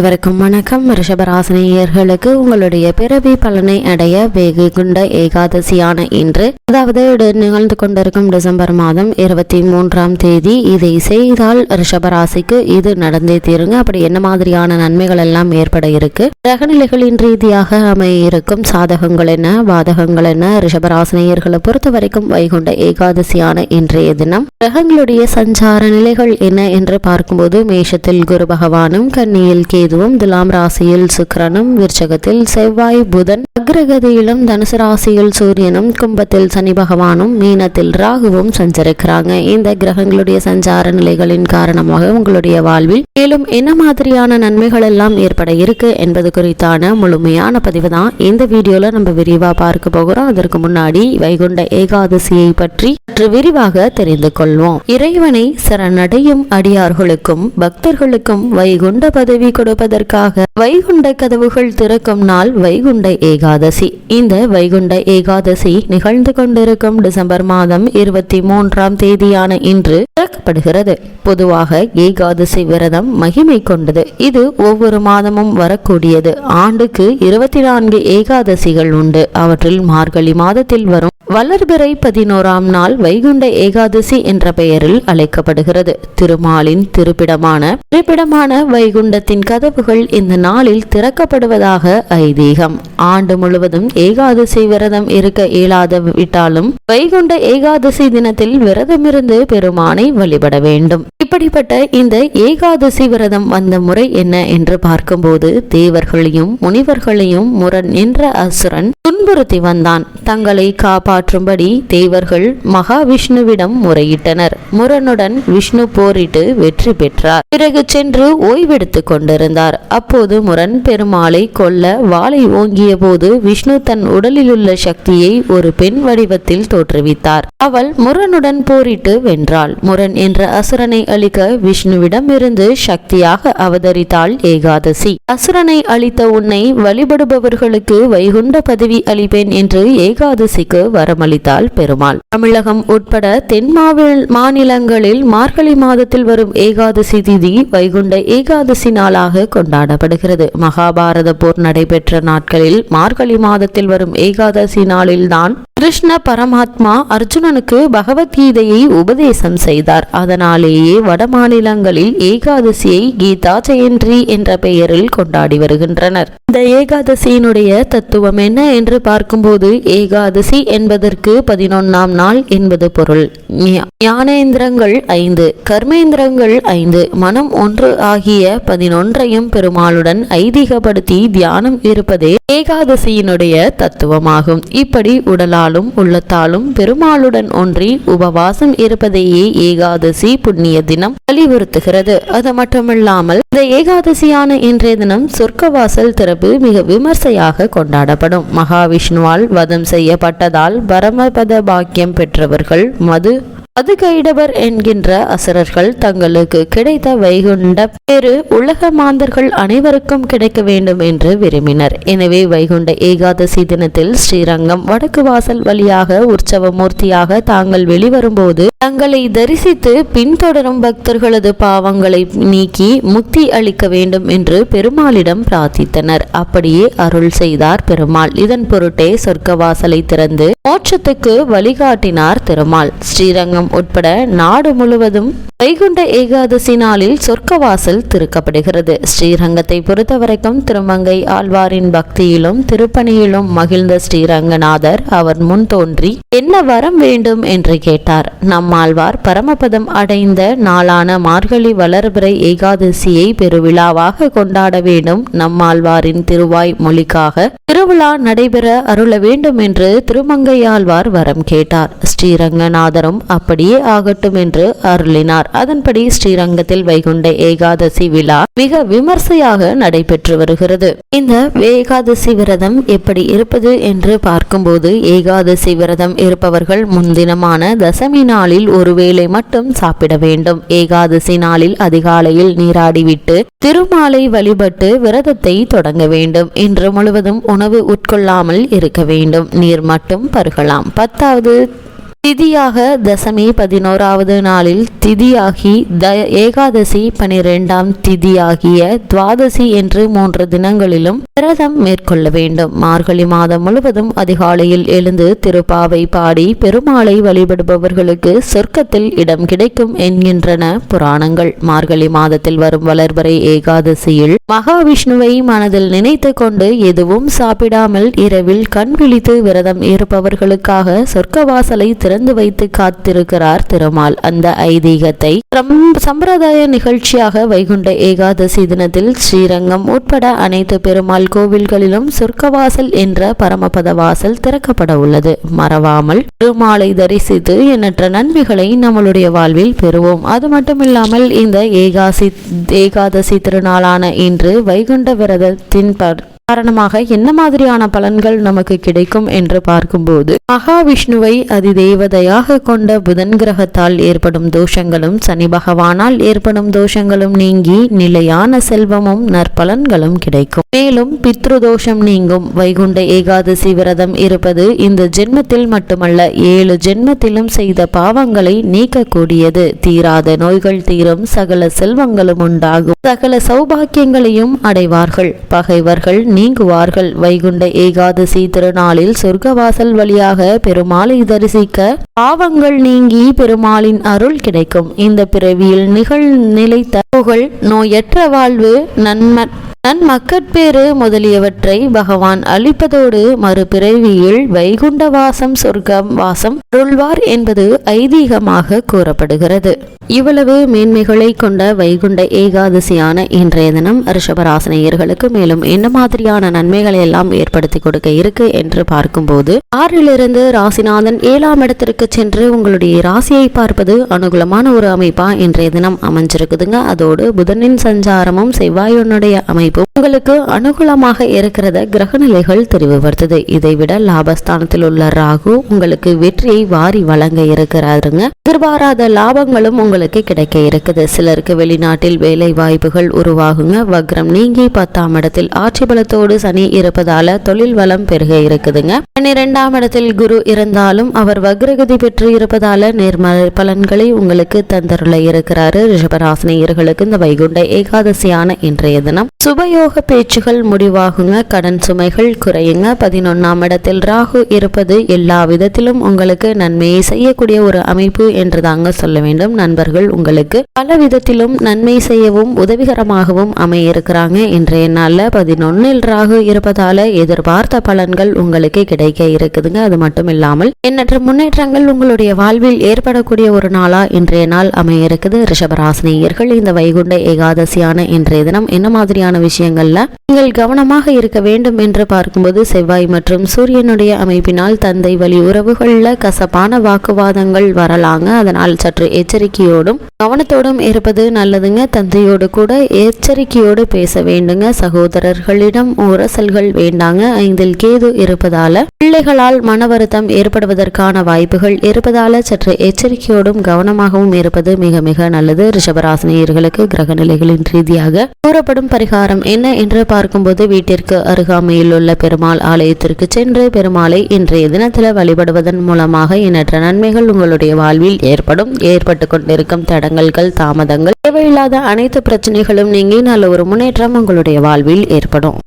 அனைவருக்கும் வணக்கம். ரிஷபராசினியர்களுக்கு உங்களுடைய பிறவி பலனை அடைய வேகு குண்ட ஏகாதசியான இன்று அதாவது நிகழ்ந்து கொண்டிருக்கும் டிசம்பர் மாதம் இருபத்தி மூன்றாம் தேதி இதை செய்தால் ரிஷபராசிக்கு இது நடந்தே தீருங்க. அப்படி என்ன மாதிரியான நன்மைகள் எல்லாம் ஏற்பட இருக்கு? கிரகநிலைகளின் ரீதியாக அமைய இருக்கும் சாதகங்கள் என்ன? பாதகங்கள் என்ன? ரிஷபராசினியர்களை பொறுத்த வரைக்கும் வைகுண்ட ஏகாதசியான இன்றைய தினம். கிரகங்களுடைய சஞ்சார நிலைகள் என்ன என்று பார்க்கும்போது மேஷத்தில் குரு பகவானும் கன்னியில் கேதுவும் துலாம் ராசியில் சுக்கிரனும் விருச்சகத்தில் செவ்வாய் புதன் அக்ரகதியிலும் தனுசு ராசியில் சூரியனும் கும்பத்தில் சனி பகவானும் மீனத்தில் ராகுவும் சஞ்சரிக்கிறாங்க. இந்த கிரகங்களுடைய சஞ்சார நிலைகளின் காரணமாக உங்களுடைய வாழ்வில் மேலும் என்ன மாதிரியான நன்மைகள் எல்லாம் ஏற்பட இருக்கு என்பது குறித்தான முழுமையான பதிவு தான். இந்த வீடியோல நம்ம விரிவா பார்க்க போகிறோம். அதற்கு முன்னாடி வைகுண்ட ஏகாதசியை பற்றி சற்று விரிவாக தெரிந்து கொள்வோம். இறைவனை சரணடையும் அடியார்களுக்கும் பக்தர்களுக்கும் வைகுண்ட பதவி கொடுப்பதற்காக வைகுண்ட கதவுகள் திறக்கும் நாள் வைகுண்ட ஏகாதசி. இந்த வைகுண்ட ஏகாதசி நிகழ்ந்து கொண்டிருக்கும் டிசம்பர் மாதம் இருபத்தி மூன்றாம் தேதியான இன்று திறக்கப்படுகிறது. பொதுவாக ஏகாதசி விரதம் மகிமை கொண்டது. இது ஒவ்வொரு மாதமும் வரக்கூடியது. ஆண்டுக்கு இருபத்தி நான்கு ஏகாதசிகள் உண்டு. அவற்றில் மார்கழி மாதத்தில் வரும் வளர்பிறை பதினோராம் நாள் வைகுண்ட ஏகாதசி என்ற பெயரில் அழைக்கப்படுகிறது. திருமாலின் திருப்பிடமான திருப்பிடமான வைகுண்டத்தின் கதவுகள் இந்த நாளில் திறக்கப்படுவதாக ஐதீகம். ஆண்டு முழுவதும் ஏகாதசி விரதம் இருக்க இயலாத விட்டாலும் வைகுண்ட ஏகாதசி தினத்தில் விரதமிருந்து பெருமானை வழிபட வேண்டும். இப்படிப்பட்ட இந்த ஏகாதசி விரதம் வந்த முறை என்ன என்று பார்க்கும்போது தேவர்களையும் முனிவர்களையும் முரண் என்ற அசுரன் துன்புறுத்தி வந்தான். தங்களை காப்பாற்றும்படி தேவர்கள் மகாவிஷ்ணுவிடம் முறையிட்டனர். முரனுடன் விஷ்ணு போரிட்டு வெற்றி பெற்றார். பிறகு சென்று ஓய்வெடுத்துக் கொண்டிருந்தார். அப்போது முரண் பெருமாளை கொல்ல வாளை ஓங்கிய போது விஷ்ணு தன் உடலிலுள்ள சக்தியை ஒரு பெண் வடிவத்தில் தோற்றுவித்தார். அவள் முரனுடன் போரிட்டு வென்றாள். முரண் என்ற அசுரனை அழிக்க விஷ்ணுவிடம் இருந்து சக்தியாக அவதரித்தாள் ஏகாதசி. அசுரனை அழித்த உன்னை வழிபடுபவர்களுக்கு வைகுண்ட பதவி அளிப்பேன் என்று ஏகாதசிக்கு வர அளித்தால் பெருமாள். தமிழகம் உட்பட தென் மாநிலங்களில் மார்கழி மாதத்தில் வரும் ஏகாதசி திதி வைகுண்ட ஏகாதசி நாளாக கொண்டாடப்படுகிறது. மகாபாரத போர் நடைபெற்ற நாட்களில் மார்கழி மாதத்தில் வரும் ஏகாதசி நாளில்தான் கிருஷ்ண பரமாத்மா அர்ஜுனனுக்கு பகவத்கீதையை உபதேசம் செய்தார். அதனாலேயே வட மாநிலங்களில் ஏகாதசியை கீதா ஜெயந்தி என்ற பெயரில் கொண்டாடி வருகின்றனர். இந்த ஏகாதசியினுடைய தத்துவம் என்ன என்று பார்க்கும்போது ஏகாதசி என்பதற்கு பதினொன்னாம் நாள் என்பது பொருள். ஞானேந்திரங்கள் ஐந்து கர்மேந்திரங்கள் ஐந்து மனம் ஒன்று ஆகிய பதினொன்றையும் பெருமாளுடன் ஐதீகப்படுத்தி தியானம் இருப்பதே ஏகாதசியினுடைய தத்துவமாகும். இப்படி உடலாலும் உள்ளத்தாலும் பெருமாளுடன் ஒன்றி உபவாசம் இருப்பதையே ஏகாதசி புண்ணிய தினம் வலியுறுத்துகிறது. அது மட்டுமில்லாமல் இந்த ஏகாதசியான இன்றைய தினம் சொர்க்கவாசல் திறப்பு மிக விமர்சையாக கொண்டாடப்படும். மகாவிஷ்ணுவால் வதம் செய்யப்பட்டதால் பரமபத பாக்கியம் பெற்றவர்கள் மது அது கைடவர் என்கின்ற அசுரர்கள் தங்களுக்கு கிடைத்த வைகுண்ட பேரு உலக மாந்தர்கள் அனைவருக்கும் கிடைக்க வேண்டும் என்று விரும்பினர். எனவே வைகுண்ட ஏகாதசி தினத்தில் ஸ்ரீரங்கம் வடக்கு வாசல் வழியாக உற்சவ மூர்த்தியாக தாங்கள் வெளிவரும்போது தங்களை தரிசித்து பின்தொடரும் பக்தர்களது பாவங்களை நீக்கி முக்தி அளிக்க வேண்டும் என்று பெருமாளிடம் பிரார்த்தித்தனர். அப்படியே அருள் செய்தார் பெருமாள். இதன் பொருட்டே சொர்க்க வாசலை திறந்து மோட்சத்துக்கு வழிகாட்டினார் திருமால். ஸ்ரீரங்கம் உட்பட நாடு முழுவதும் வைகுண்ட ஏகாதசி நாளில் சொர்க்கவாசல் திறக்கப்படுகிறது. ஸ்ரீரங்கத்தை பொறுத்தவரைக்கும் திருமங்கை ஆழ்வாரின் பக்தியிலும் திருப்பணியிலும் மகிழ்ந்த ஸ்ரீரங்கநாதர் அவர் முன் தோன்றி என்ன வரம் வேண்டும்? என்று கேட்டார். நம்மாழ்வார் பரமபதம் அடைந்த நாளான மார்கழி வளர்பிறை ஏகாதசியை பெருவிழாவாக கொண்டாட வேண்டும். நம்மாழ்வாரின் திருவாய் மொழிக்காக திருவிழா நடைபெற அருள வேண்டும் என்று திருமங்கையாழ்வார் வரம் கேட்டார். ஸ்ரீரங்கநாதரும் அப்படியே ஆகட்டும் என்று அருளினார். அதன்படி ஸ்ரீரங்கத்தில் வைகுண்ட ஏகாதசி விழா மிக விமர்சையாக நடைபெற்று வருகிறது. இந்த ஏகாதசி விரதம் எப்படி இருப்பது என்று பார்க்கும்போது ஏகாதசி விரதம் இருப்பவர்கள் முன்தினமான தசமி நாளில் ஒருவேளை மட்டும் சாப்பிட வேண்டும். ஏகாதசி நாளில் அதிகாலையில் நீராடிவிட்டு திருமாலை வழிபட்டு விரதத்தை தொடங்க வேண்டும். இன்று முழுவதும் உணவு உட்கொள்ளாமல் இருக்க வேண்டும். நீர் மட்டும் பருகலாம். பத்தாவது திதியாக தசமி பதினோராவது நாளில் திதியாகி த ஏகாதசி பனிரெண்டாம் திதியாகிய துவாதசி என்று மூன்று தினங்களிலும் விரதம் மேற்கொள்ள வேண்டும். மார்கழி மாதம் முழுவதும் அதிகாலையில் எழுந்து திருப்பாவை பாடி பெருமாளை வழிபடுபவர்களுக்கு சொர்க்கத்தில் இடம் கிடைக்கும் என்கின்றன புராணங்கள். மார்கழி மாதத்தில் வரும் வளர்வரை ஏகாதசியில் மகாவிஷ்ணுவை மனதில் நினைத்து கொண்டு எதுவும் சாப்பிடாமல் இரவில் கண் விழித்து விரதம் இருப்பவர்களுக்காக சொர்க்கவாசலை திறந்து வைத்து காத்திருக்கிறார் திருமால். அந்த ஐதீகத்தை சம்பிரதாய நிகழ்ச்சியாக வைகுண்ட ஏகாதசி தினத்தில் ஸ்ரீரங்கம் உட்பட அனைத்து பெருமாள் கோவில்களிலும் சொர்க்கவாசல் என்ற பரமபத வாசல் திறக்கப்பட உள்ளது. மறவாமல் திருமாலை தரிசித்து எண்ணற்ற நன்மைகளை நம்மளுடைய வாழ்வில் பெறுவோம். அது மட்டுமில்லாமல் இந்த ஏகாசி ஏகாதசி திருநாளான இன்று இன்று வைகுண்ட விரதத்தின் காரணமாக என்ன மாதிரியான பலன்கள் நமக்கு கிடைக்கும் என்று பார்க்கும்போது மகாவிஷ்ணுவை அதிதெய்வதையாக கொண்ட புதன் கிரகத்தால் ஏற்படும் தோஷங்களும் சனி பகவானால் ஏற்படும் தோஷங்களும் நீங்கி நிலையான செல்வமும் நற்பலன்களும் கிடைக்கும். மேலும் பித்ரு தோஷம் நீங்கும். வைகுண்ட ஏகாதசி விரதம் இருப்பது இந்த ஜென்மத்தில் மட்டுமல்ல ஏழு ஜென்மத்திலும் செய்த பாவங்களை நீக்கக்கூடியது. தீராத நோய்கள் தீரும் சகல செல்வங்களும் உண்டாகும். சகல சௌபாக்கியங்களையும் அடைவார்கள். பகைவர்கள் நீங்குவார்கள். வைகுண்ட ஏகாதசி திருநாளில் சொர்க்கவாசல் வழியாக பெருமாளை தரிசிக்க பாவங்கள் நீங்கி பெருமாளின் அருள் கிடைக்கும். இந்த பிறவியில் நிகழ் நிலைத்த புகழ் நோயற்ற வாழ்வு நன்ம நன்மக்கட்பேறு முதலியவற்றை பகவான் அளிப்பதோடு மறுபிறவியில் வைகுண்ட வாசம் சொர்க்கம் வாசம் அருள்வார் என்பது ஐதீகமாக கூறப்படுகிறது. இவ்வளவு மேன்மைகளை கொண்ட வைகுண்ட ஏகாதசியான இன்றைய தினம் ரிஷபராசனையர்களுக்கு மேலும் என்ன மாதிரியான நன்மைகளை எல்லாம் ஏற்படுத்தி கொடுக்க இருக்கு என்று பார்க்கும்போது ஆறிலிருந்து ராசிநாதன் ஏழாம் இடத்திற்கு சென்று உங்களுடைய ராசியை பார்ப்பது அனுகூலமான ஒரு அமைப்பா இன்றைய தினம் அமைஞ்சிருக்குதுங்க. அதோடு புதனின் சஞ்சாரமும் செவ்வாயுனுடைய அமைப்பு உங்களுக்கு அனுகூலமாக இருக்கிறத கிரகநிலைகள் தெரிவுபடுத்துது. இதைவிட லாபஸ்தானத்தில் உள்ள ராகு உங்களுக்கு வெற்றியை வாரி வழங்க இருக்கிறாருங்க. எதிர்பாராத லாபங்களும் உங்களுக்கு உங்களுக்கு கிடைக்க இருக்குது. சிலருக்கு வெளிநாட்டில் வேலை வாய்ப்புகள் உருவாகுங்க. வக்ரம் நீங்கி பத்தாம் இடத்தில் ஆட்சி பலத்தோடு சனி இருப்பதால தொழில் வளம் பெருக இருக்குதுங்க. பன்னிரெண்டாம் இடத்தில் குரு இருந்தாலும் அவர் வக்ரகதி பெற்று இருப்பதால நேர்மறை பலன்களை உங்களுக்கு தந்தருள இருக்கிறாரு. ரிஷபராசினியர்களுக்கு இந்த வைகுண்ட ஏகாதசியான இன்றைய தினம். சுபயோக பேச்சுகள் முடிவாகுங்க. கடன் சுமைகள் குறையுங்க. பதினொன்னாம் இடத்தில் ராகு இருப்பது எல்லா விதத்திலும் உங்களுக்கு நன்மையை செய்யக்கூடிய ஒரு அமைப்பு என்று தாங்க சொல்ல வேண்டும். நண்பர்கள் உங்களுக்கு பல விதத்திலும் நன்மை செய்யவும் உதவிகரமாகவும் அமைய இருக்கிறாங்க இன்றைய நாள்ல பதினொன்னில் ராகு இருப்பதால எதிர்பார்த்த பலன்கள் உங்களுக்கு கிடைக்க இருக்குதுங்க. அது மட்டும் இல்லாமல் எண்ணற்ற முன்னேற்றங்கள் உங்களுடைய வாழ்வில் ஏற்படக்கூடிய ஒரு நாளா இன்றைய நாள் அமைய இருக்குது ரிஷபராசினியர்கள் இந்த வைகுண்ட ஏகாதசியான இன்றைய தினம் என்ன மாதிரியான விஷயங்கள்ல நீங்கள் கவனமாக இருக்க வேண்டும் என்று பார்க்கும்போது செவ்வாய் மற்றும் சூரியனுடைய அமைப்பினால் தந்தை வழி உறவுகள்ல கசப்பான வாக்குவாதங்கள் வரலாங்க. அதனால் சற்று எச்சரிக்கையோடும் கவனத்தோடும் இருப்பது நல்லதுங்க. தந்தையோடு கூட எச்சரிக்கையோடு பேச வேண்டுங்க. சகோதரர்களிடம் உரசல்கள் வேண்டாங்க. ஐந்தில் கேது இருப்பதால பிள்ளைகளால் மன வருத்தம் ஏற்படுவதற்கான வாய்ப்புகள் இருப்பதால சற்று எச்சரிக்கையோடும் கவனமாகவும் இருப்பது மிக மிக நல்லது. ரிஷபராசினியர்களுக்கு கிரக நிலைகளின் ரீதியாக கூறப்படும் பரிகாரம் என்ன என்று பார்க்கும்போது வீட்டிற்கு அருகாமையில் உள்ள பெருமாள் ஆலயத்திற்கு சென்று பெருமாளை இன்றைய தினத்தில் வழிபடுவதன் மூலமாக எண்ணற்ற நன்மைகள் உங்களுடைய வாழ்வில் ஏற்படும். ஏற்பட்டு கொண்டிருக்கும் தடங்கல்கள் தாமதங்கள் தேவையில்லாத அனைத்து பிரச்சனைகளும் நீங்கி நல்ல ஒரு முன்னேற்றம் உங்களுடைய வாழ்வில் ஏற்படும்.